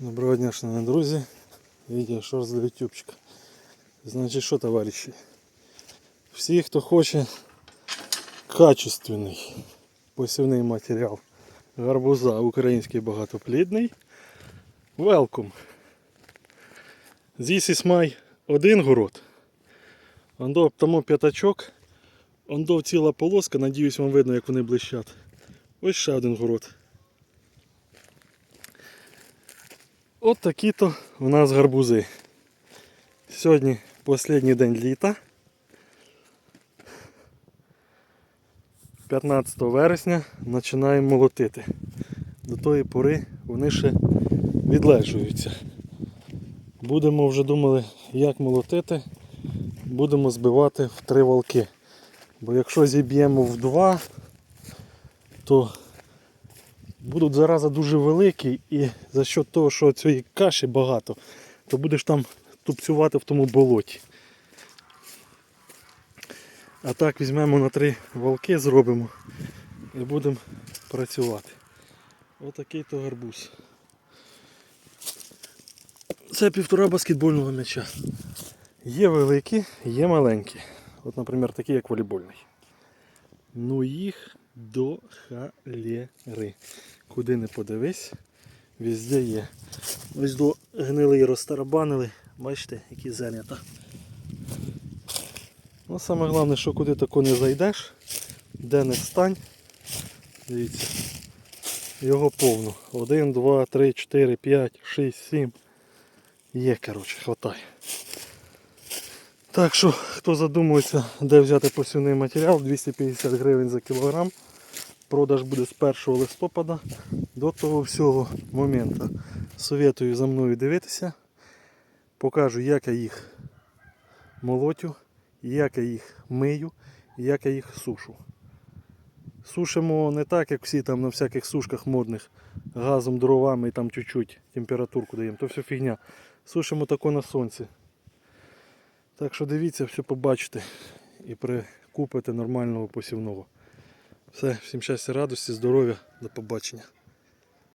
Доброго дня, шановні друзі. Відео що за ютубчик. Значить що, товариші? Всі, хто хоче качественний посівний матеріал гарбуза український багатоплідний. Welcome. This is my один город. Ондо тому п'ятачок. Ондо ціла полоска, надіюсь вам видно, як вони блищать. Ось ще один город. От такі-то у нас гарбузи. Сьогодні останній день літа. 15 вересня починаємо молотити. До тої пори вони ще відлежуються. Будемо вже думали, як молотити. Будемо збивати в три валки. Бо якщо зіб'ємо в два, то будуть зараза дуже великі і за що того, що цієї каші багато, то будеш там тупцювати в тому болоті. А так візьмемо на три валки, зробимо і будемо працювати. Отакий то гарбуз. Це півтора баскетбольного м'яча. Є великі, є маленькі. От, наприклад, такі, як волейбольний. Ну їх до халери. Куди не подивись, везде є. Ось до гнилий розтарабанили. Бачите, які зернята. Ну, саме головне, що куди тако не зайдеш, де не встань. Дивіться. Його повно. 1, 2, 3, 4, 5, 6, 7. Є, коротше, хватає. Так що, хто задумується, де взяти посівний матеріал, 250 гривень за кілограм. Продаж буде з 1 листопада до того всього моменту. Советую за мною дивитися. Покажу, як я їх молотю, як я їх мию, як я їх сушу. Сушимо не так, як всі там на всяких сушках модних, газом, дровами і там чуть-чуть температурку даємо. То все фігня. Сушимо тако на сонці. Так що дивіться, все побачите і прикупите нормального посівного. Все, всім щастя, радості, здоров'я, до побачення.